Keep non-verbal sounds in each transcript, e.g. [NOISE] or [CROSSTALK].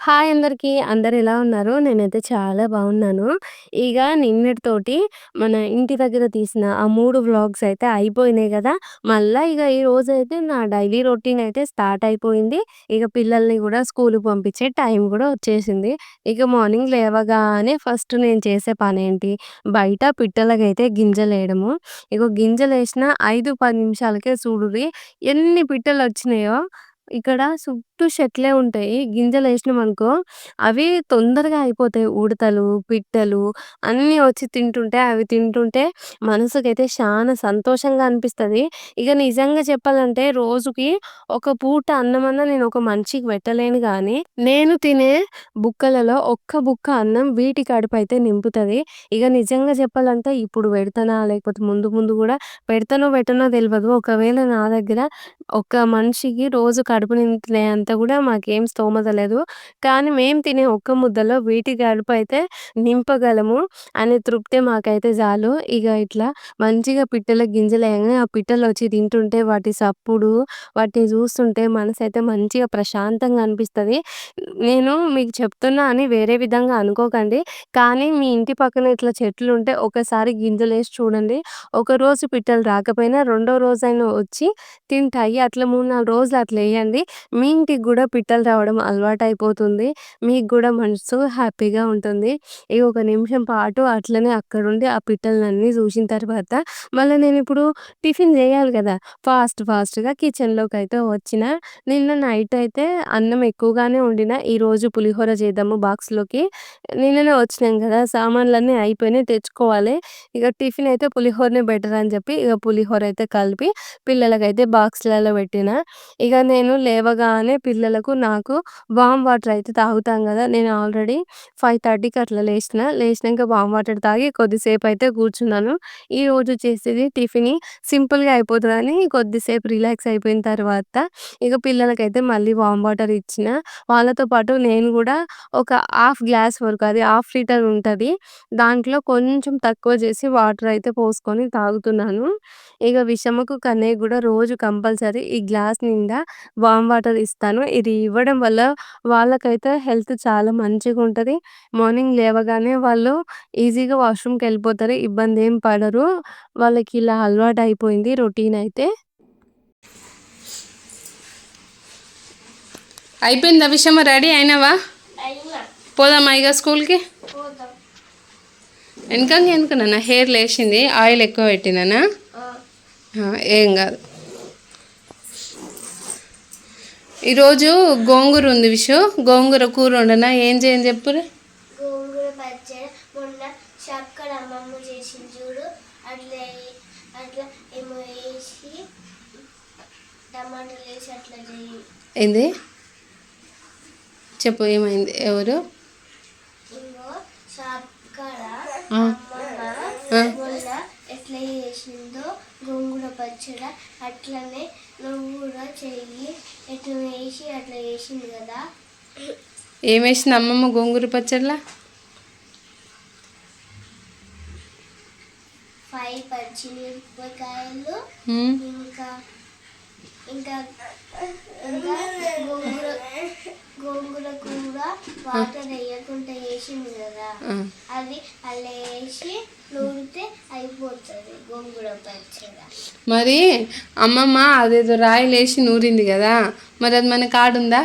Hi అందరికీ అందరు ఎలా ఉన్నారు? నేనైతే చాలా బాగున్నాను. ఇక నిన్నటితోటి మన ఇంటి దగ్గర తీసిన ఆ మూడు వ్లాగ్స్ అయితే అయిపోయినాయి కదా మళ్ళీ ఇక ఈ రోజు అయితే నా డైలీ రొటీన్ అయితే స్టార్ట్ అయిపోయింది. ఇక పిల్లల్ని కూడా స్కూల్కి పంపించే టైం కూడా వచ్చేసింది. ఇక మార్నింగ్ లేవగానే ఫస్ట్ నేను చేసే పనేంటి, బయట పిట్టలకైతే ఇక ఇగో గింజలేసిన 5, 10 నిమిషాలకే చూడుర్రి ఎన్ని పిట్టలు వచ్చినాయో ఇక్కడ చుట్టూ చెట్లే ఉంటాయి. గింజలేసినామనుకో అవి తొందరగా అయిపోతాయి. ఉడతలు, పిట్టలు అన్నీ వచ్చి తింటుంటే, అవి తింటుంటే మనసుకైతే శానా సంతోషంగా అనిపిస్తది. ఇక నిజంగా చెప్పాలంటే రోజుకి ఒక పూట అన్నమన్నా నేను ఒక మనిషికి పెట్టలేను గానీ, నేను తినే బుక్కలలో ఒక్క బుక్క అన్నం వీటి కడుపైతే నింపుతది. ఇక నిజంగా చెప్పాలంటే ఇప్పుడు పెడతనా? లేకపోతే ముందు ముందు గూడా పెడతానో పెట్టనో తెలియదు ఒకవేళ నా దగ్గర ఒక మనిషికి రోజు కడుపు నింపుకునేంత గూడా మాకేం స్తోమత లేదు. కానీ మేము తినే ఒక్క ముద్దలో వీటి అయితే నింపగలము అనే తృప్తే మాకైతే చాలు. ఇక ఇట్లా మంచిగా పిట్టలు గింజలు వేయగానే ఆ పిట్టలు వచ్చి తింటుంటే వాటి సప్పుడు, వాటిని చూస్తుంటే మనసు అయితే మంచిగా ప్రశాంతంగా అనిపిస్తుంది నేను మీకు చెప్తున్నా అని వేరే విధంగా అనుకోకండి. కానీ మీ ఇంటి పక్కన ఇట్లా చెట్లు ఉంటే ఒకసారి గింజలు వేసి చూడండి. ఒకరోజు పిట్టలు రాకపోయినా రెండో రోజైనా వచ్చి తింటాయి. అట్లా 3, 4 రోజులు అట్లా వేయండి ఎయండి. మీ ఇంటికి కూడా పిట్టలు రావడం అలవాటు అయిపోతుంది మీకు కూడా మనసు హ్యాపీగా ఉంటుంది. ఇగ ఒక నిమిషం పాటు అట్లనే అక్కడుండి ఆ పిట్టలన్నీ చూసిన తర్వాత మళ్ళీ నేను ఇప్పుడు టిఫిన్ చేయాలి కదా ఫాస్ట్ ఫాస్ట్‌గా కిచెన్లోకి అయితే వచ్చిన. నిన్న నైట్ అయితే అన్నం ఎక్కువగానే వండిన. ఈరోజు పులిహోర చేద్దాము బాక్స్‌లోకి. నిన్ననే వచ్చినాం కదా సామాన్లన్నీ అయిపోయినాయి తెచ్చుకోవాలి. ఇక టిఫిన్ అయితే పులిహోరనే బెటర్ అని చెప్పి ఇక పులిహోర అయితే కలిపి పిల్లలకైతే బాక్స్‌లలో పెట్టిన. ఇక నేను లేవగానే పిల్లలకు, నాకు వామ్ వాటర్ అయితే తాగుతాం కదా నేను ఆల్రెడీ 5:30కి అట్లా లేచిన లేచినాక వామ్ వాటర్ తాగి కొద్దిసేపు అయితే కూర్చున్నాను. ఈరోజు చేసేది టిఫిన్ సింపుల్‌గా అయిపోతుందని కొద్దిసేపు రిలాక్స్ అయిపోయిన తర్వాత ఇగ పిల్లలకైతే మళ్ళీ వామ్ వాటర్ ఇచ్చిన. వాళ్ళతో పాటు నేను కూడా ఒక హాఫ్ గ్లాస్ వరకు అది హాఫ్ లీటర్ ఉంటుంది దాంట్లో కొంచెం తక్కువ చేసి వాటర్ అయితే పోసుకొని తాగుతున్నాను. ఇక విషమకు, కన్నయ్య కూడా రోజు కంపల్సరీ ఈ గ్లాస్ నిండా వామ్ వాటర్ ఇస్తాను. ఇది ఇవ్వడం వల్ల వాళ్ళకైతే హెల్త్ చాలా మంచిగుంటది. మార్నింగ్ లేవగానే వాళ్ళు ఈజీగా వాష్‌రూమ్‌కెళ్ళిపోతారు. ఇబ్బందేం పడరు. వాళ్ళకి ఇలా అలవాటయిపోయింది రొటీన్ అయితే. అయిపోయిందా విషమ రెడీ అయినావా? అయినా పోదామా ఇగ స్కూల్‌కి? వెనకంగా ఎందుకు నాన్న హెయిర్ లేచింది ఆయిల్ ఎక్కువ పెట్టినానా? ఏం కాదు ఈరోజు గోంగూర ఉంది విషు. గోంగూర కూర వండనా? ఏం చేయని చెప్పురే? గోంగూర పచ్చడి మొన్న చక్కర అమ్మమ్మ చేసింది చూడు. అట్లా అట్లా ఏమో వేసి టమాటాలు వేసి అట్లా చేయి. ఏంది? చెప్పు ఏమైంది? ఎవరు? ఇంకో చక్కర ఆ. అమ్మమ్మ ఆ. మొన్న ఎట్లా చేసిందో పచ్చడి అట్లనే నువ్వు కూడా చెయ్యి. ఎట్లా వేసి అట్లా వేసింది కదా. ఏం వేసింది అమ్మమ్మ గోంగూర పచ్చడిలా? ఫైవ్ పచ్చిమిరపకాయలు ఇంకా ఇంకా ఇంకా గోంగూర గోంగూర కూర వాటర్ వేయకుండా వేసింది కదా. అది అలా వేసి నూరితే అయిపోతుంది గోంగూర పచ్చడి. మరి అమ్మమ్మ అదేదో రాయిలు వేసి నూరింది కదా. మరి అది మన కాడుందా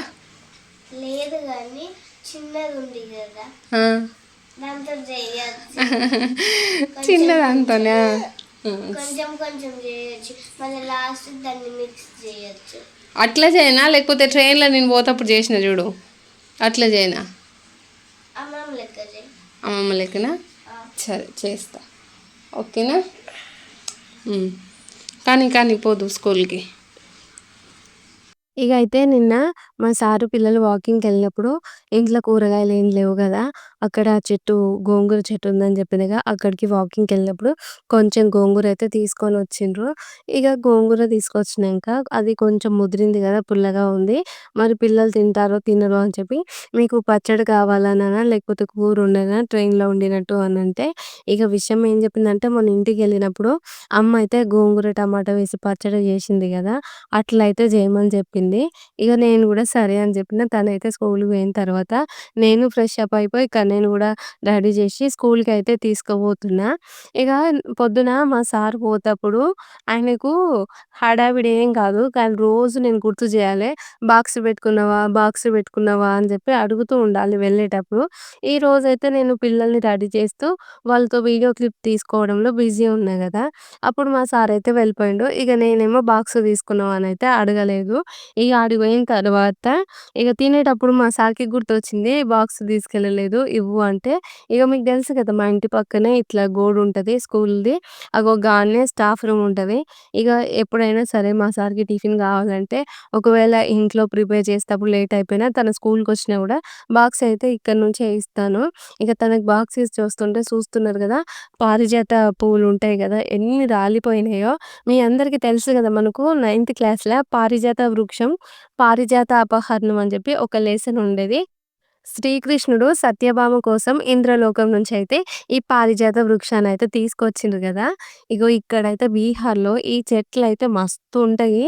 లేదు కానీ చిన్నది ఉంది కదా. దాంతో చేయొచ్చు. [LAUGHS] చిన్నదంతోనా. కొంచెం కొంచెం చేయొచ్చు. మళ్ళీ లాస్ట్ దాన్ని మిక్స్ చేయొచ్చు. అట్లా చేయనా? లేకపోతే ట్రైన్లో నేను పోతప్పుడు చేసిన చూడు. అట్లా చేయనా? అమ్మమ్మ లెక్కనా? ఆ. సరే చేస్తా. ఓకేనా. కానీ కానీ పోదు స్కూల్కి. ఇక అయితే నిన్న మా సారు పిల్లలు వాకింగ్కి వెళ్ళినప్పుడు ఇంట్లో కూరగాయలు ఏం లేవు కదా అక్కడ చెట్టు గోంగూర చెట్టు ఉందని చెప్పినగా అక్కడికి వాకింగ్కి వెళ్ళినప్పుడు కొంచెం గోంగూర అయితే తీసుకొని వచ్చిండ్రు. ఇక గోంగూర తీసుకొచ్చినాక అది కొంచెం ముదిరింది కదా పుల్లగా ఉంది. మరి పిల్లలు తింటారో తినరో అని చెప్పి మీకు పచ్చడి కావాలనా లేకపోతే కూర ఉండనా ట్రైన్‌లో వండినట్టు అంటే ఇక విషయం ఏం చెప్పిందంటే మొన్న ఇంటికి వెళ్ళినప్పుడు అమ్మ అయితే గోంగూర టమాటా వేసి పచ్చడి చేసింది కదా అట్లయితే చేయమని చెప్పింది. ఇక నేను కూడా సరే అని చెప్పిన. తనైతే స్కూల్కి పోయిన తర్వాత నేను ఫ్రెష్ అప్ అయిపోయి ఇక నేను గూడా రెడీ చేసి స్కూల్కి అయితే తీసుకుపోతున్నా. ఇక పొద్దున మా సార్ పోతప్పుడు ఆయనకు హడావిడి ఏం కాదు. కానీ రోజు నేను గుర్తు చేయాలి బాక్స్ పెట్టుకున్నావా? బాక్స్ పెట్టుకున్నావా? అని చెప్పి అడుగుతూ ఉండాలి వెళ్ళేటప్పుడు. ఈరోజైతే నేను పిల్లల్ని రెడీ చేస్తూ వాళ్ళతో వీడియో క్లిప్ తీసుకోవడంలో బిజీ ఉన్నా గదా! అప్పుడు మా సార్ అయితే వెళ్ళిపోయిండు. ఇక నేనేమో బాక్స్ తీసుకున్నావా అని అయితే అడగలేదు. ఇక ఆడికి పోయిన తర్వాత ఇక తినేటప్పుడు మా సార్‌కి గుర్తొచ్చింది. బాక్స్ తీసుకెళ్ళలేదు ఇవ్వు అంటే, ఇక మీకు తెలుసు కదా! మా ఇంటి పక్కనే ఇట్లా గోడు ఉంటుంది స్కూల్‌ది. అగో గానే స్టాఫ్ రూమ్ ఉంటుంది ఇక ఎప్పుడైనా సరే మా సార్‌కి టిఫిన్ కావాలంటే ఒకవేళ ఇంట్లో ప్రిపేర్ చేసేటప్పుడు లేట్ అయిపోయినా తను స్కూలుకొచ్చినా కూడా బాక్స్ అయితే ఇక్కడి నుంచే ఇస్తాను. ఇక తనకు బాక్స్ ఇచ్చి వస్తుంటే చూస్తున్నారు కదా పారిజాత పువ్వులు ఉంటాయి కదా ఎన్ని రాలిపోయినాయో. మీ అందరికీ తెలుసు కదా మనకు నైన్త్ క్లాస్లో పారిజాత వృక్షం, పారిజాత అపహరణం అని చెప్పి ఒక లెసన్ ఉండేది. శ్రీకృష్ణుడు సత్యభామ కోసం ఇంద్రలోకం నుంచి అయితే ఈ పారిజాత వృక్షాన్ని అయితే తీసుకొచ్చిండ్రు కదా ఇగో ఇక్కడైతే బీహార్‌లో ఈ చెట్లు అయితే మస్తు ఉంటాయి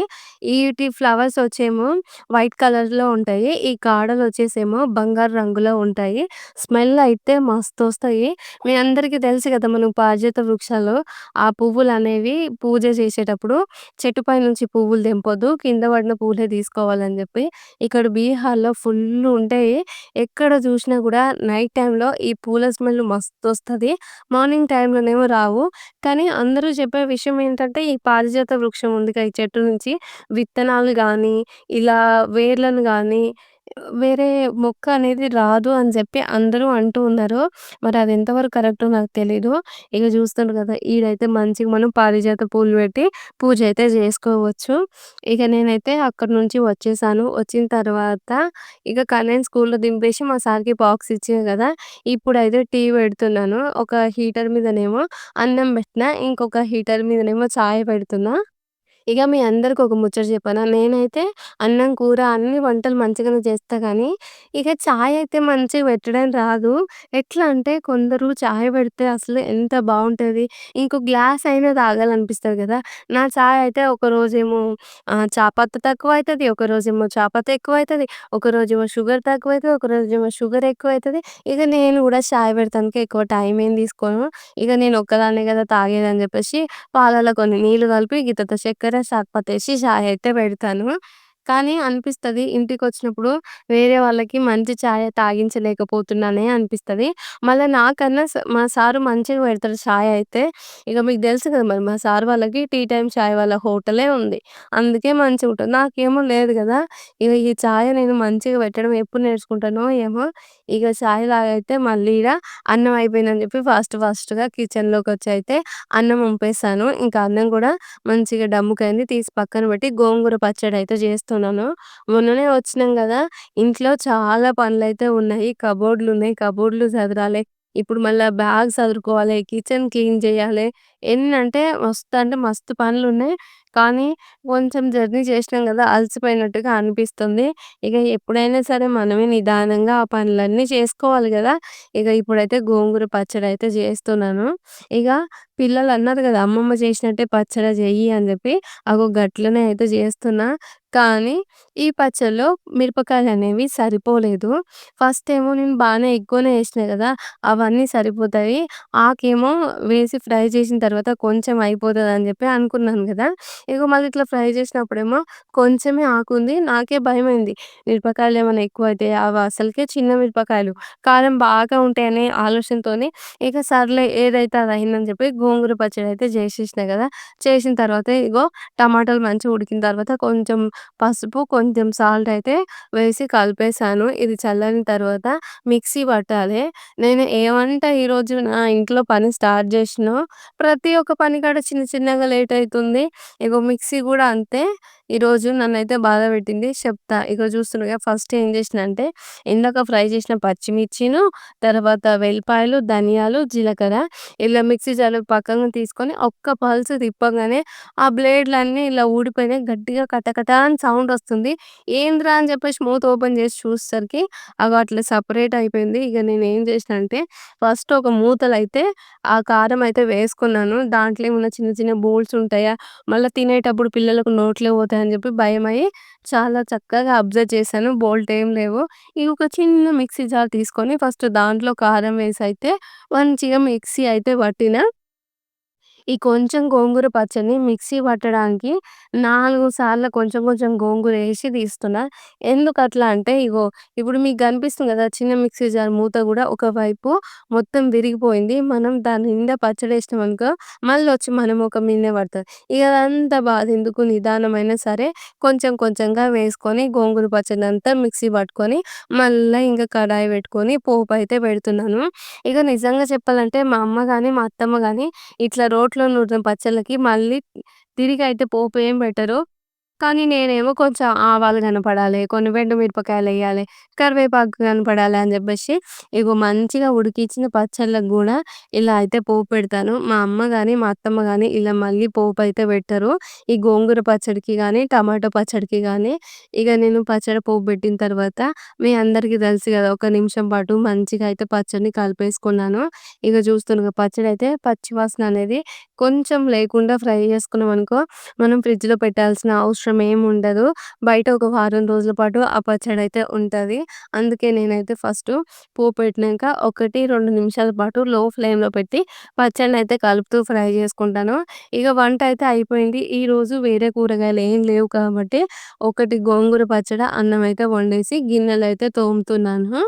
ఈ ఫ్లవర్స్ వచ్చేమో వైట్ కలర్‌లో ఉంటాయి. ఈ కాడలు వచ్చేసేమో బంగారు రంగులో ఉంటాయి. స్మెల్ అయితే మస్తు వస్తాయి మీ అందరికీ తెలుసు కదా మనం పారిజాత వృక్షాలు ఆ పువ్వులు అనేవి పూజ చేసేటప్పుడు చెట్టు పై నుంచి పువ్వులు తెంపొద్దు. కింద పడిన పువ్వులే తీసుకోవాలని చెప్పి. ఇక్కడ బీహార్‌లో ఫుల్ ఉంటాయి. ఎక్కడ చూసినా కూడా నైట్ టైంలో ఈ పూల స్మెల్ మస్తు వస్తుంది మార్నింగ్ టైంలోనేమో రావు. కానీ అందరూ చెప్పే విషయం ఏంటంటే ఈ పారిజాత వృక్షం ఉందిగా ఈ చెట్టు నుంచి విత్తనాలు కానీ ఇలా వేర్లను కానీ వేరే మొక్క అనేది రాదు అని చెప్పి అందరూ అంటూ ఉన్నారు. మరి అది ఎంతవరకు కరెక్టో నాకు తెలీదు. ఇక చూస్తుండ్రు కదా ఈడైతే మంచిగా మనం పారిజాత పూలు పెట్టి పూజ అయితే చేసుకోవచ్చు. ఇక నేనైతే అక్కడి నుంచి వచ్చేసాను. వచ్చిన తర్వాత ఇక కన్నయ్యని స్కూల్‌లో దింపేసి మా సార్‌కి బాక్స్ ఇచ్చిన కదా ఇప్పుడైతే టీ పెడుతున్నాను. ఒక హీటర్ మీదనేమో అన్నం పెట్టినా. ఇంకొక హీటర్ మీదనేమో చాయ్ పెడుతున్నా. ఇక మీ అందరికి ఒక ముచ్చట చెప్పనా? నేనైతే అన్నం, కూర అన్ని వంటలు మంచిగానే చేస్తా కానీ ఇక చాయ్ అయితే మంచిగా పెట్టడం రాదు. ఎట్లా అంటే కొందరు చాయ్ పెడితే అసలు ఎంత బాగుంటుంది ఇంకో గ్లాస్ అయినా తాగాలనిపిస్తుంది కదా నా చాయ్ అయితే ఒకరోజేమో ఆహ్, తక్కువ అవుతుంది ఒకరోజేమో చాపత్త అవుతుంది ఒకరోజేమో షుగర్ తక్కువ అవుతుంది ఒకరోజేమో షుగర్ ఎక్కువ అవుతుంది ఇక నేను కూడా చాయ్ పెడతానికి ఎక్కువ టైం ఏం తీసుకోను. ఇక నేను ఒక్కదాన్నే కదా తాగేదని చెప్పేసి పాలల్లో కొన్ని నీళ్ళు కలిపి గిత్తత చక్కెర, సాగపత్తేసి వేసి అయితే పెడతాను. కానీ అనిపిస్తది ఇంటికొచ్చినప్పుడు వేరే వాళ్ళకి మంచి చాయ్ తాగించలేకపోతున్నానే అనిపిస్తది. మళ్ళా నాకన్నా స మా సారు మంచిగా పెడతాడు చాయ్ అయితే. ఇక మీకు తెలుసు కదా! మరి మా సార్ వాళ్ళకి టీ టైమ్ చాయ్ వాళ్ళ హోటలే ఉంది. అందుకే మంచిగుంటది. నాకేమో లేదు కదా ఇగ ఈ చాయ్ నేను మంచిగా పెట్టడం ఎప్పుడు నేర్చుకుంటానో ఏమో! ఇక చాయ్ తాగైతే మళ్ళీ ఈడ అన్నం అయిపోయిందని చెప్పి ఫాస్ట్ ఫాస్ట్‌గా కిచెన్‌లోకొచ్చి అయితే అన్నం వంపేసాను. ఇంకా అన్నం కూడా మంచిగా డమ్ముకైంది. తీసి పక్కన పెట్టి గోంగూర పచ్చడి అయితే చేస్తున్నాను. మొన్ననే వచ్చినాం కదా ఇంట్లో చాలా పనులైతే ఉన్నాయి. కబోర్డ్‌లున్నాయి. కబోర్డ్‌లు చదరాలి ఇప్పుడు మళ్ళీ బ్యాగ్ సదురుకోవాలి. కిచెన్ క్లీన్ చేయాలి. ఎన్నంటే మస్తు అంటే మస్తు పనులు ఉన్నాయి కానీ కొంచెం జర్నీ చేసినాం కదా అలసిపోయినట్టుగా అనిపిస్తుంది. ఇక ఎప్పుడైనా సరే మనమే నిదానంగా ఆ పనులన్నీ చేసుకోవాలి కదా ఇక ఇప్పుడైతే గోంగూర పచ్చడి అయితే చేస్తున్నాను. ఇక పిల్లలు అన్నారు కదా అమ్మమ్మ చేసినట్టే పచ్చడి చెయ్యి అని చెప్పి. అగో గట్లనే అయితే చేస్తున్నా. కానీ ఈ పచ్చడిలో మిరపకాయలనేవి సరిపోలేదు. ఫస్ట్ ఏమో నేను బానే ఎక్కువనే ఏసినా కదా అవన్నీ సరిపోతాయి. ఆకేమో వేసి ఫ్రై చేసిన తర్వాత కొంచెం అయిపోతదని చెప్పి అనుకున్నాను కదా ఇగో మళ్ళీ ఇట్లా ఫ్రై చేసినప్పుడేమో కొంచెమే ఆకుంది. నాకే భయమైంది. మిరపకాయలు ఏమైనా ఎక్కువైతాయా? అవి అసలుకే చిన్న మిరపకాయలు. కారం బాగా ఉంటాయనే ఆలోచనతోని ఇక సర్లే ఏదైతే అది అయిందని చెప్పి గోంగూర పచ్చడి అయితే చేసేసిన కదా చేసిన తర్వాత ఇగో టమాటాలు మంచిగా ఉడికిన తర్వాత కొంచెం పసుపు, కొంచెం సాల్ట్ అయితే వేసి కలిపేసాను. ఇది చల్లని తర్వాత మిక్సీ పట్టాలి. నేను ఏమంటే ఈరోజు నా ఇంట్లో పని స్టార్ట్ చేసినో ప్రతి ఒక్క పని కాడ చిన్న చిన్నగా లేట్ అవుతుంది ఇగో మిక్సీ కూడా అంతే. ఈరోజు నన్నైతే బాధ పెట్టింది. చెప్తా. ఇక్కడ చూస్తుండగా ఫస్ట్ ఏం చేసినా అంటే ఇందాక ఫ్రై చేసిన పచ్చిమిర్చిను, తర్వాత వెల్లిపాయలు, ధనియాలు, జీలకర్ర ఇలా మిక్సీ జార్‌లో పక్కన తీసుకొని ఒక్క పల్స్ తిప్పగానే ఆ బ్లేడ్‌లన్నీ ఇలా ఊడిపోయినాయి. గట్టిగా కటకట అని సౌండ్ వస్తుంది. ఏందిరా అని చెప్పేసి మూత ఓపెన్ చేసి చూసేసరికి అవి అట్లా సపరేట్ అయిపోయింది. నేను ఏం చేసినా అంటే ఫస్ట్ ఒక మూతలు అయితే ఆ కారం అయితే వేసుకున్నాను. దాంట్లో ఏమన్నా చిన్న చిన్న బోల్స్ ఉంటాయా? మళ్ళీ తినేటప్పుడు పిల్లలకు నోట్లో పోతాయి అని చెప్పి భయం అయ్యి చాలా చక్కగా అబ్జర్వ్ చేశాను. బోల్ట్ ఏం లేవు. ఇగ ఒక చిన్న మిక్సీ జార్ తీసుకొని ఫస్ట్ దాంట్లో కారం వేసి అయితే మంచిగా మిక్సీ అయితే పట్టినా. ఈ కొంచెం గోంగూర పచ్చడిని మిక్సీ పట్టడానికి నాలుగు సార్లు కొంచెం కొంచెం గోంగూర వేసి తీస్తున్నా. ఎందుకట్లా అంటే ఇగో ఇప్పుడు మీకు కనిపిస్తుంది కదా చిన్న మిక్సీ జార్ మూత కూడా ఒకవైపు మొత్తం విరిగిపోయింది. మనం దాని నిండా పచ్చడి వేసినాం అనుకో మళ్ళీ వచ్చి మనం ఒక మీదనే పడుతుంది. ఇక అదంతా బాధెందుకు నిదానమైనా సరే కొంచెం కొంచెంగా వేసుకొని గోంగూర పచ్చడినంతా మిక్సీ పట్టుకొని మళ్ళీ ఇంకా కడాయి పెట్టుకొని పోపు అయితే పెడుతున్నాను. ఇక నిజంగా చెప్పాలంటే మా అమ్మ కానీ మా అత్తమ్మ కానీ ఇట్లా రోట్లో నూరిన పచ్చళ్ళకి మళ్ళీ తిరిగి అయితే పోపు ఏం పెట్టరు. కానీ నేనేమో కొంచెం ఆవాలు కనపడాలి, కొన్ని ఎండు మిరపకాయలెయ్యాలి, కరివేపాకు కనపడాలి అని జెప్పేసి ఇగో మంచిగా ఉడికిచ్చిన పచ్చళ్ళకి గూడా ఇలా అయితే పోపు పెడతాను. మా అమ్మ గాని, మా అత్తమ్మ గాని ఇలా మళ్ళీ పోపయితే పెట్టరు. ఈ గోంగూర పచ్చడికి కానీ టమాటో పచ్చడికి కానీ ఇగ నేను పచ్చడి పోపు పెట్టిన తర్వాత మీ అందరికీ తెలుసు గదా! ఒక నిమిషం పాటు మంచిగా అయితే పచ్చడిని కలిపేసుకున్నాను. ఇగ చూస్తుండగా పచ్చడయితే పచ్చి వాసన అనేది కొంచెం లేకుండా ఫ్రై చేసుకున్నామనుకో మనం ఫ్రిడ్జ్‌లో పెట్టాల్సిన అవసరం ఏముండదు. బయట ఒక వారం రోజుల పాటు ఆ పచ్చడి అయితే ఉంటుంది అందుకే నేనైతే ఫస్ట్ పోపు పెట్టినాక ఒకటి రెండు నిమిషాల పాటు లో ఫ్లేమ్‌లో పెట్టి పచ్చడినయితే కలుపుతూ ఫ్రై చేసుకుంటాను. ఇక వంట అయితే అయిపోయింది. ఈరోజు వేరే కూరగాయలు ఏం లేవు కాబట్టి ఒకటి గోంగూర పచ్చడి అన్నం అయితే వండేసి గిన్నెలు అయితే తోముతున్నాను.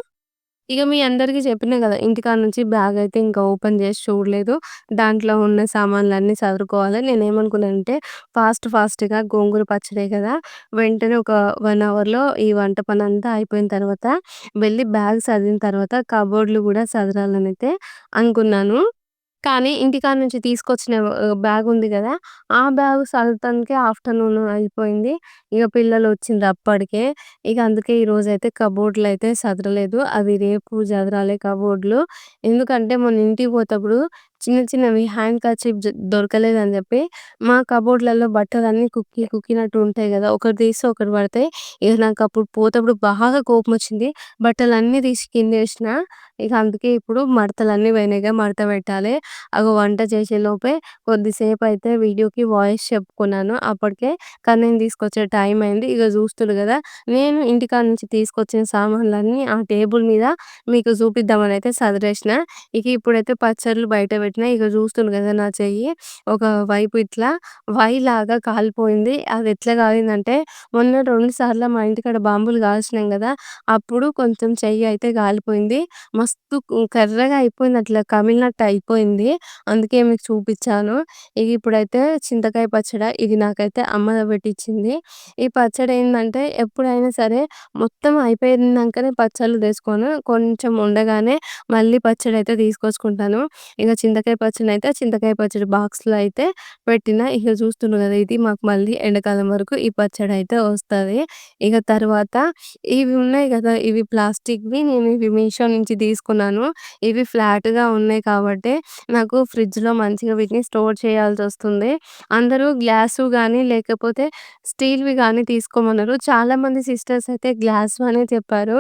ఇక మీ అందరికీ చెప్పినా కదా ఇంటికాడ నుంచి బ్యాగ్ అయితే ఇంకా ఓపెన్ చేసి చూడలేదు. దాంట్లో ఉన్న సామాన్లన్నీ సదురుకోవాలి. నేనేమనుకున్నానంటే ఫాస్ట్ ఫాస్ట్‌గా గోంగూర పచ్చడే కదా వెంటనే ఒక 1 అవర్‌లో ఈ వంట పనంతా అయిపోయిన తర్వాత వెళ్ళి బ్యాగ్ సర్దిన తర్వాత కబోర్డ్‌లు గూడా సదరాలనైతే అనుకున్నాను. కానీ ఇంటికాడ నుంచి తీసుకొచ్చిన బ్యాగ్ ఉంది కదా ఆ బ్యాగ్ సదరటానికే ఆఫ్టర్‌నూన్ అయిపోయింది. ఇక పిల్లలు వచ్చింది అప్పటికే. ఇక అందుకే ఈరోజైతే కబోర్డ్‌లు అయితే సదరలేదు. అవి రేపు సదరాలి కబోర్డ్‌లు. ఎందుకంటే మొన్న ఇంటికి పోతప్పుడు చిన్న చిన్నవి హ్యాండ్ కర్చీఫ్ దొరకలేదని చెప్పి మా కబోర్డ్‌లలో బట్టలన్నీ కుక్కి కుక్కినట్టు ఉంటాయి కదా ఒకటి తీస్తే ఒకటి పడతాయి. ఇక నాకు అప్పుడు పోతప్పుడు బాగా కోపమొచ్చింది. బట్టలన్నీ తీసి కిందేసినా. ఇక అందుకే ఇప్పుడు మడతలన్నీ పోయినాయిగా మడత పెట్టాలి. అగో వంట చేసేలోపే కొద్దిసేపయితే వీడియోకి వాయిస్ చెప్పుకున్నాను. అప్పటికే కన్నయ్యని తీసుకొచ్చే టైం అయింది. ఇక చూస్తుర్రు కదా నేను ఇంటికాడ నుంచి తీసుకొచ్చిన సామాన్లన్నీ ఆ టేబుల్ మీద మీకు చూపిద్దామనైతే సదిరేసిన. ఇక ఇప్పుడైతే పచ్చడ్లు బయట పెట్టినా. ఇక చూస్తుండు కదా నా చెయ్యి ఒక వైపు ఇట్లా వై లాగా కాలిపోయింది. అది ఎట్లా కాలిందంటే మొన్న రెండు సార్లు మా ఇంటికాడ బాంబులు కాల్చినాం కదా అప్పుడు కొంచెం చెయ్యి అయితే కాలిపోయింది. మస్తు కర్రగా అయిపోయింది. అట్లా కమిలినట్టు అయిపోయింది. అందుకే మీకు చూపించాను ఇది ఇప్పుడైతే చింతకాయ పచ్చడి ఇది నాకైతే అమ్మ పెట్టిచ్చింది. ఈ పచ్చడి ఏంటంటే ఎప్పుడైనా సరే మొత్తం అయిపోయినాకనే పచ్చళ్ళు తెచ్చుకోను. కొంచెం ఉండగానే మళ్ళీ పచ్చడి అయితే తీసుకొచ్చుకుంటాను. చింతకాయ పచ్చడి అయితే చింతకాయ పచ్చడి బాక్స్‌లో అయితే పెట్టిన ఇక చూస్తుర్రు కదా ఇది మాకు మళ్ళీ ఎండాకాలం వరకు ఈ పచ్చడి అయితే వస్తది. ఇక తర్వాత ఇవి ఉన్నాయి కదా ఇవి ప్లాస్టిక్‌వి నేను ఇవి మీషో నుంచి తీసుకున్నాను. ఇవి ఫ్లాట్‌గా ఉన్నాయి కాబట్టి నాకు ఫ్రిడ్జ్‌లో మంచిగా వీటిని స్టోర్ చేయాల్సి వస్తుంది అందరూ గ్లాసు కానీ లేకపోతే స్టీల్‌వి కానీ తీసుకోమన్నారు. చాలామంది సిస్టర్స్ అయితే గ్లాస్ అనే చెప్పారు.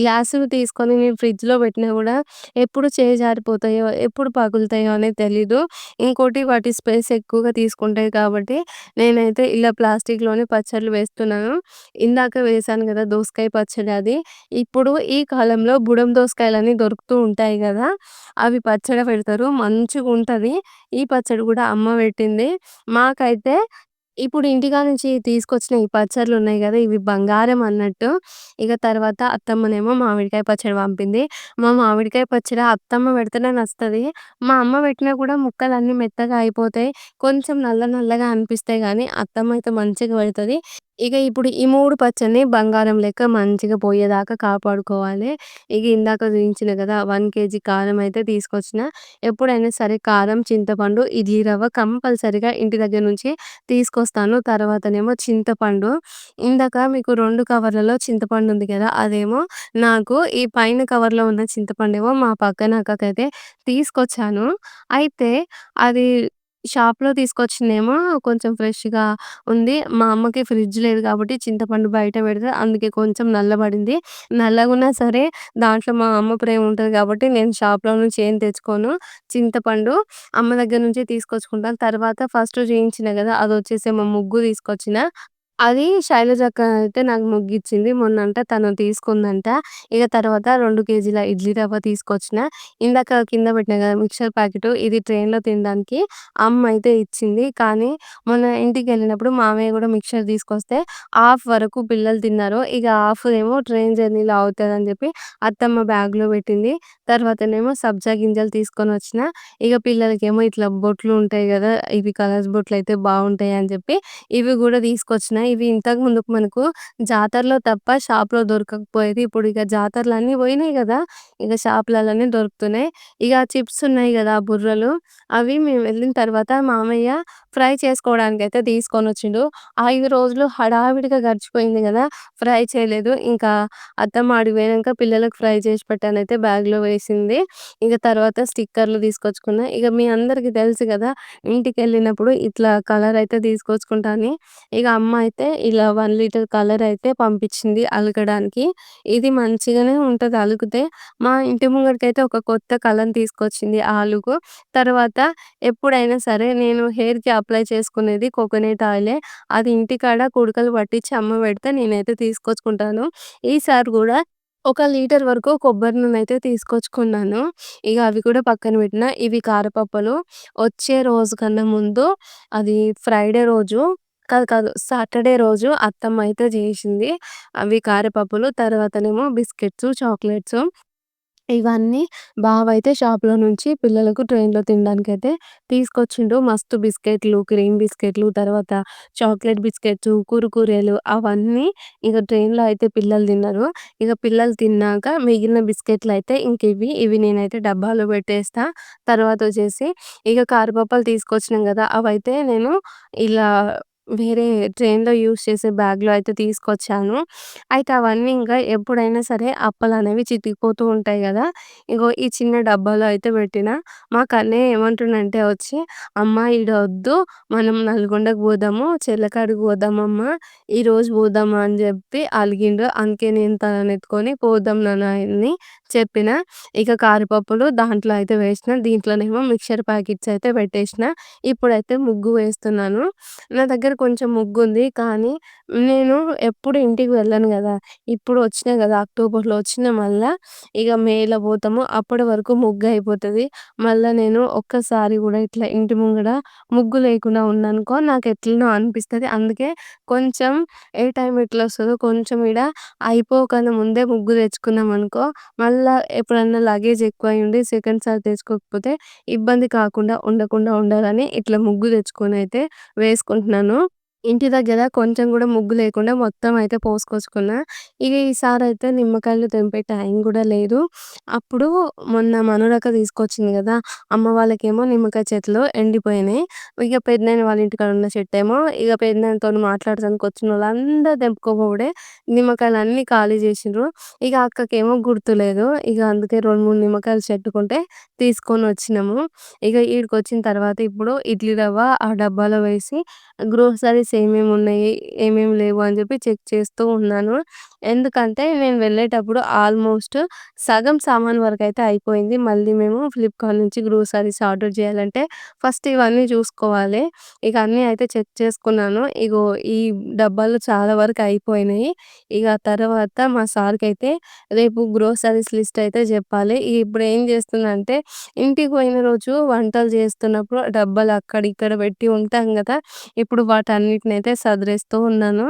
గ్లాసు తీసుకొని నేను ఫ్రిడ్జ్‌లో పెట్టినా కూడా ఎప్పుడు చేజారిపోతాయో ఎప్పుడు పగులుతాయో అనేది తెలీదు. ఇంకోటి వాటి స్పేస్ ఎక్కువగా తీసుకుంటాయి కాబట్టి నేనైతే ఇలా ప్లాస్టిక్‌లోనే పచ్చళ్ళు వేస్తున్నాను. ఇందాక వేశాను కదా దోసకాయ పచ్చడి అది. ఇప్పుడు ఈ కాలంలో బుడం దోసకాయలని దొరుకుతూ ఉంటాయి కదా అవి పచ్చడి పెడతారు. మంచిగా ఉంటుంది ఈ పచ్చడి కూడా అమ్మ పెట్టింది. మాకైతే ఇప్పుడు ఇంటికాడ నుంచి తీసుకొచ్చిన ఈ పచ్చడ్లున్నాయి గదా! ఇవి బంగారం అన్నట్టు. ఇక తర్వాత అత్తమ్మనేమో మామిడికాయ పచ్చడి పంపింది. మా మామిడికాయ పచ్చడి అత్తమ్మ పెడితేనే నచ్చుతది. మా అమ్మ పెట్టినా కూడా ముక్కలన్నీ మెత్తగా అయిపోతాయి. కొంచెం నల్ల నల్లగా అనిపిస్తాయి గానీ అత్తమ్మ అయితే మంచిగా పెడతది. ఇక ఇప్పుడు ఈ 3 పచ్చడిని బంగారం లెక్క మంచిగా పోయేదాకా కాపాడుకోవాలి. ఇక ఇందాక చూయించిన కదా 1 కేజీ కారం అయితే తీసుకొచ్చిన. ఎప్పుడైనా సరే కారం, చింతపండు, ఇడ్లీ రవ్వ కంపల్సరీగా ఇంటి దగ్గర నుంచి తీసుకొస్తాను. తర్వాతనేమో చింతపండు. ఇందాక మీకు రెండు కవర్లలో చింతపండు ఉంది కదా అదేమో నాకు ఈ పైన కవర్‌లో ఉన్న చింతపండు ఏమో మా పక్కన అక్కకైతే తీసుకొచ్చాను. అయితే అది షాప్‌లో తీసుకొచ్చిందేమో కొంచెం ఫ్రెష్‌గా ఉంది. మా అమ్మకి ఫ్రిడ్జ్ లేదు కాబట్టి చింతపండు బయట పెడితే అందుకే కొంచెం నల్లబడింది. నల్లగున్నా సరే దాంట్లో మా అమ్మ ప్రేమ ఉంటది కాబట్టి నేను షాప్‌లో నుంచి ఏం తెచ్చుకోను. చింతపండు అమ్మ దగ్గర నుంచే తీసుకొచ్చుకుంటాను. తర్వాత ఫస్ట్ చూయించిన గదా! అదొచ్చేసేమో ముగ్గు తీసుకొచ్చిన. అది శైలజక్క అయితే నాకు ముగ్గిచ్చింది. మొన్నంట తను తీసుకుందంట. ఇక తర్వాత 2 కేజీల ఇడ్లీ రవ్వ తీసుకొచ్చిన. ఇందాక కింద పెట్టినా కదా మిక్చర్ ప్యాకెటు ఇది ట్రైన్‌లో తినడానికి అమ్మ అయితే ఇచ్చింది. కానీ మొన్న ఇంటికెళ్ళినప్పుడు మామయ్య గూడా మిక్చర్ తీసుకొస్తే హాఫ్ వరకు పిల్లలు తిన్నారు. ఇక హాఫ్ ఏమో ట్రైన్ జర్నీలో అవుతదని చెప్పి అత్తమ్మ బ్యాగ్‌లో పెట్టింది. తర్వాతనేమో సబ్జా గింజలు తీసుకొనొచ్చిన. ఇక పిల్లలకేమో ఇట్లా బొట్లు ఉంటాయి గదా! ఇవి కలర్స్ బొట్లయితే బాగుంటాయి అని చెప్పి ఇవి గూడా తీసుకొచ్చిన. ఇవి ఇంతకు ముందుకు మనకు జాతరలో తప్ప షాప్‌లో దొరకకపోయేది. ఇప్పుడు ఇక జాతరలు అన్ని పోయినాయి కదా ఇక షాపులలోనే దొరుకుతున్నాయి. ఇక చిప్స్ ఉన్నాయి కదా బుర్రలు అవి మేము వెళ్ళిన తర్వాత మామయ్య ఫ్రై చేసుకోవడానికి అయితే తీసుకొని వచ్చిండు ఐదు రోజులు హడావిడిగా గడిచిపోయింది కదా ఫ్రై చేయలేదు. ఇంకా అత్తమ్మ ఆడికి పోయినంక పిల్లలకు ఫ్రై చేసి పెట్టనైతే బ్యాగ్‌లో వేసింది. ఇక తర్వాత స్టిక్కర్‌లు తీసుకొచ్చుకున్నా. ఇక మీ అందరికి తెలుసు కదా ఇంటికి వెళ్ళినప్పుడు ఇట్లా కలర్ అయితే తీసుకొచ్చుకుంటా అని. అమ్మ అయితే ఇలా వన్ లీటర్ కలర్ అయితే పంపించింది అలకడానికి. ఇది మంచిగానే ఉంటుంది అలుకుతే. మా ఇంటి ముంగడికైతే ఒక కొత్త కలర్ తీసుకొచ్చింది ఆ అలుకు. తర్వాత ఎప్పుడైనా సరే నేను హెయిర్‌కి అప్లై చేసుకునేది కోకోనట్ ఆయిలే. అది ఇంటికాడ కుడకలు పట్టించి అమ్మ పెడితే నేనైతే తీసుకొచ్చుకుంటాను. ఈసారి కూడా ఒక లీటర్ వరకు కొబ్బరి నూనె అయితే తీసుకొచ్చుకున్నాను. ఇక అవి కూడా పక్కన పెట్టిన. ఇవి కారపప్పులు. వచ్చే రోజు కన్నా ముందు అది ఫ్రైడే రోజు కాదు కాదు సాటర్డే రోజు అత్తమ్మ అయితే జేసింది. అవి కారపప్పులు. తర్వాతనేమో బిస్కెట్సు, చాక్లెట్సు ఇవన్నీ బావ అయితే షాప్‌లో నుంచి పిల్లలకు ట్రైన్‌లో తినడానికైతే తీసుకొచ్చిండు. మస్తు బిస్కెట్‌లు, క్రీమ్ బిస్కెట్‌లు, తర్వాత చాక్లెట్ బిస్కెట్సు, కురుకురేలు అవన్నీ ఇక ట్రైన్‌లో అయితే పిల్లలు తిన్నారు. ఇక పిల్లలు తిన్నాక మిగిలిన బిస్కెట్‌లయితే ఇంకివి. ఇవి నేనైతే డబ్బాలో పెట్టేస్తా. తర్వాతొచ్చేసి ఇక కారపప్పులు తీసుకొచ్చినాం గదా! అవైతే నేను ఇలా వేరే ట్రైన్‌లో యూజ్ చేసే బ్యాగ్‌లో అయితే తీసుకొచ్చాను. అయితే అవన్నీ ఇంకా ఎప్పుడైనా సరే అప్పలనేవి చితికిపోతూ ఉంటాయి గదా! ఇగో ఈ చిన్న డబ్బాలో అయితే పెట్టిన. మా కన్నయ్య ఏమంటుండంటే వచ్చి, "అమ్మ ఈడ వద్దు. మనం నల్గొండకి పోదాము. చెర్లకాడికి పోదామమ్మ. ఈరోజు పోదాము" అని చెప్పి అలిగిండు. అందుకే నేను తననెత్తుకొని పోదాం నాన్న అని చెప్పిన. ఇక కారపప్పులు దాంట్లో అయితే వేసిన. దీంట్లోనేమో మిక్చర్ ప్యాకెట్స్ అయితే పెట్టేసిన. ఇప్పుడైతే ముగ్గు వేస్తున్నాను. నా దగ్గర కొంచెం ముగ్గుంది. కానీ నేను ఎప్పుడు ఇంటికి వెళ్ళను గదా! ఇప్పుడు వచ్చినా గదా! అక్టోబర్‌లో వచ్చిన మళ్ళా ఇగ మేలో పోతాము. అప్పటి వరకు ముగ్గు అయిపోతుంది మళ్ళా నేను ఒక్కసారి గూడా ఇట్లా ఇంటి ముంగడ ముగ్గు లేకుండా ఉన్నాననుకో నాకు ఎట్లనో అనిపిస్తది. అందుకే కొంచెం ఏ టైం ఎట్లొస్తదో కొంచెం ఈడ అయిపోకన్నా ముందే ముగ్గు తెచ్చుకున్నామనుకో మళ్ళా ఎప్పుడన్నా లగేజ్ ఎక్కువయ్యుండి సెకండ్ సారి తెచ్చుకోకపోతే ఇబ్బంది కాకుండా ఉండకుండా ఉండాలని ఇట్లా ముగ్గు తెచ్చుకొనైతే వేసుకుంటున్నాను. ఇంటి దగ్గర కొంచెం కూడా ముగ్గు లేకుండా మొత్తం అయితే పోసుకొచ్చుకున్నా. ఈసారి అయితే నిమ్మకాయలు తెంపే టైం కూడా లేదు. అప్పుడు మొన్న మనురక్క తీసుకొచ్చింది కదా అమ్మ వాళ్ళకేమో నిమ్మకాయ చెట్లు ఎండిపోయినాయి. ఇక పెదనాన్న వాళ్ళ ఇంటికాడ ఉన్న చెట్టేమో ఇక పెదనాన్నతోని మాట్లాడడానికి వచ్చినోళ్ళందరూ తెంపుకోపోవుడే. నిమ్మకాయలన్నీ ఖాళీ చేసిండ్రు ఇక అక్కకేమో గుర్తులేదు. ఇక అందుకే 2, 3 నిమ్మకాయలు చెట్టుకుంటే తీసుకొని వచ్చినాము ఇక ఇగ ఈడికొచ్చిన తర్వాత ఇప్పుడు ఇడ్లీ రవ్వ ఆ డబ్బాలో వేసి గ్రోసరీస్ ఏమేమి ఉన్నాయి, ఏమేమి లేవు అని చెప్పి చెక్ చేస్తూ ఉన్నాను. ఎందుకంటే నేను వెళ్ళేటప్పుడు ఆల్మోస్ట్ సగం సామాను వరకైతే అయిపోయింది. మళ్ళీ మేము ఫ్లిప్‌కార్ట్ నుంచి గ్రోసరీస్ ఆర్డర్ చేయాలంటే ఫస్ట్ ఇవన్నీ చూసుకోవాలి. ఇక అన్నీ అయితే చెక్ చేసుకున్నాను. ఇగో ఈ డబ్బాలు చాలా వరకు అయిపోయినాయి. ఇక తర్వాత మా సార్‌కైతే రేపు గ్రోసరీస్ లిస్ట్ అయితే చెప్పాలి ఇప్పుడు ఏం చేస్తుందంటే ఇంటికి పోయిన రోజు వంటలు చేస్తున్నప్పుడు డబ్బాలు అక్కడ ఇక్కడ పెట్టి ఉంటాం కదా ఇప్పుడు వాటన్నిటినైతే సదిరేస్తూ ఉన్నాను.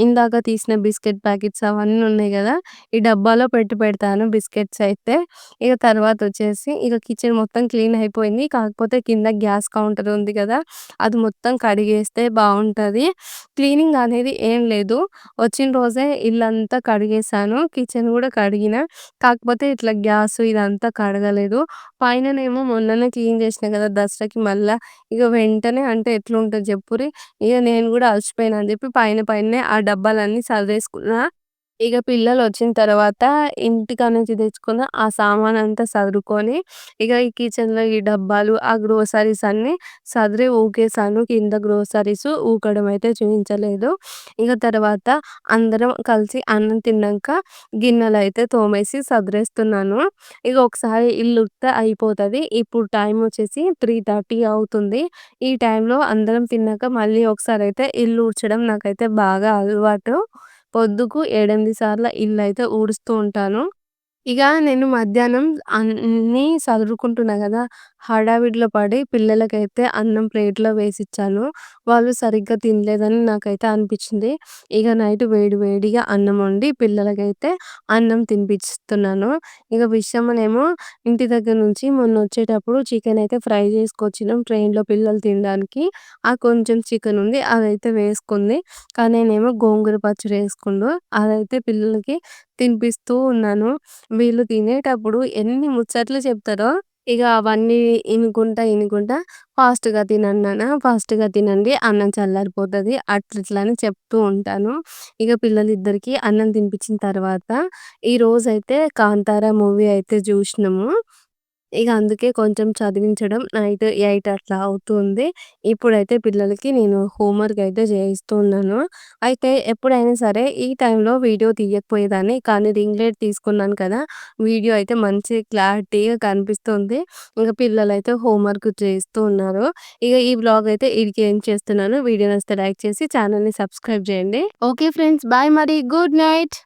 ఇందాక తీసిన బిస్కెట్ ప్యాకెట్స్ అవన్నీ ఉన్నాయి కదా ఈ డబ్బాలో పెట్టి పెడతాను బిస్కెట్స్ అయితే. ఇక తర్వాత వచ్చేసి ఇక కిచెన్ మొత్తం క్లీన్ అయిపోయింది. కాకపోతే కింద గ్యాస్ కౌంటర్ ఉంది కదా అది మొత్తం కడిగేస్తే బాగుంటుంది క్లీనింగ్ అనేది ఏం లేదు. వచ్చిన రోజే ఇల్లంతా కడిగేసాను. కిచెన్ కూడా కడిగిన. కాకపోతే ఇట్లా గ్యాస్ ఇదంతా కడగలేదు. పైననేమో మొన్ననే క్లీన్ చేసిన కదా దసరాకి మళ్ళా ఇక వెంటనే అంటే ఎట్లుంటుంది చెప్పురి ఇక నేను కూడా అలసిపోయినా అని చెప్పి పైన పైననే ఆ డబ్బాలన్నీ సర్దేసుకున్నా ఇక పిల్లలు వచ్చిన తర్వాత ఇంటికాడ నుంచి తెచ్చుకున్న ఆ సామానంతా సదురుకొని, ఇక ఈ కిచెన్‌లో ఈ డబ్బాలు, ఆ గ్రోసరీస్ అన్నీ సదిరి ఊకేసాను. కింద గ్రోసరీస్ ఊకడం అయితే చూపించలేదు ఇక తర్వాత అందరం కలిసి అన్నం తిన్నాక గిన్నెలు అయితే తోమేసి సదిరేస్తున్నాను. ఇక ఒకసారి ఇల్లు ఉడితే అయిపోతుంది ఇప్పుడు టైం వచ్చేసి 3:30 అవుతుంది. ఈ టైంలో అందరం తిన్నాక మళ్ళీ ఒకసారి అయితే ఇల్లు ఊడ్చడం నాకైతే బాగా అలవాటు. పొద్దుకు 7, 8 సార్ల ఇల్లయితే ఊడుస్తూ ఉంటాను. ఇక నేను మధ్యాహ్నం అన్నీ సదురుకుంటున్నా కదా హడావిడిలో పడి పిల్లలకైతే అన్నం ప్లేట్‌లో వేసిచ్చాను. వాళ్ళు సరిగ్గా తినలేదని నాకైతే అనిపిచ్చింది. ఇక నైట్ వేడి వేడిగా అన్నం వండి పిల్లలకైతే అన్నం తినిపిస్తున్నాను. ఇక విషయమనేమో ఇంటి దగ్గర నుంచి మొన్నొచ్చేటప్పుడు చికెన్ అయితే ఫ్రై చేసుకొచ్చినాం ట్రైన్‌లో పిల్లలు తినడానికి. ఆ కొంచెం చికెన్ ఉంది. అదైతే వేసుకుంది. కానీ నేనేమో గోంగూర పచ్చడి వేసుకుండు అదైతే పిల్లలకి తినిపిస్తూ ఉన్నాను. వీళ్ళు తినేటప్పుడు ఎన్ని ముచ్చట్లు చెప్తారో, ఇక అవన్నీ ఇనుకుంటా, ఇనుకుంటా ఫాస్ట్‌గా తినండి నాన్న, ఫాస్ట్‌గా తినండి. అన్నం చల్లారిపోతుంది అట్లా ఇట్లా అని చెప్తూ ఉంటాను. ఇక పిల్లలిద్దరికీ అన్నం తినిపించిన తర్వాత ఈరోజైతే 'కాంతార' మూవీ అయితే చూసినాము ఇక అందుకే కొంచెం చదివించడం నైట్ ఎయిట్ అట్లా అవుతుంది. ఇప్పుడైతే పిల్లలకి నేను హోంవర్క్ అయితే చేయిస్తున్నాను అయితే ఎప్పుడైనా సరే ఈ టైంలో వీడియో తీయకపోయేదాన్ని. కానీ రింగ్ లైట్ తీసుకున్నాను కదా! వీడియో అయితే మంచి క్లారిటీగా కనిపిస్తుంది. ఇక పిల్లలైతే హోంవర్క్ చేస్తూ ఉన్నారు. ఇక ఈ వ్లాగ్ అయితే ఈడికి ఎండ్ చేస్తున్నాను. వీడియో నచ్చితే లైక్ చేసి ఛానల్ని సబ్స్క్రైబ్ చేయండి ఓకే ఫ్రెండ్స్ బాయ్ మరి. Good night.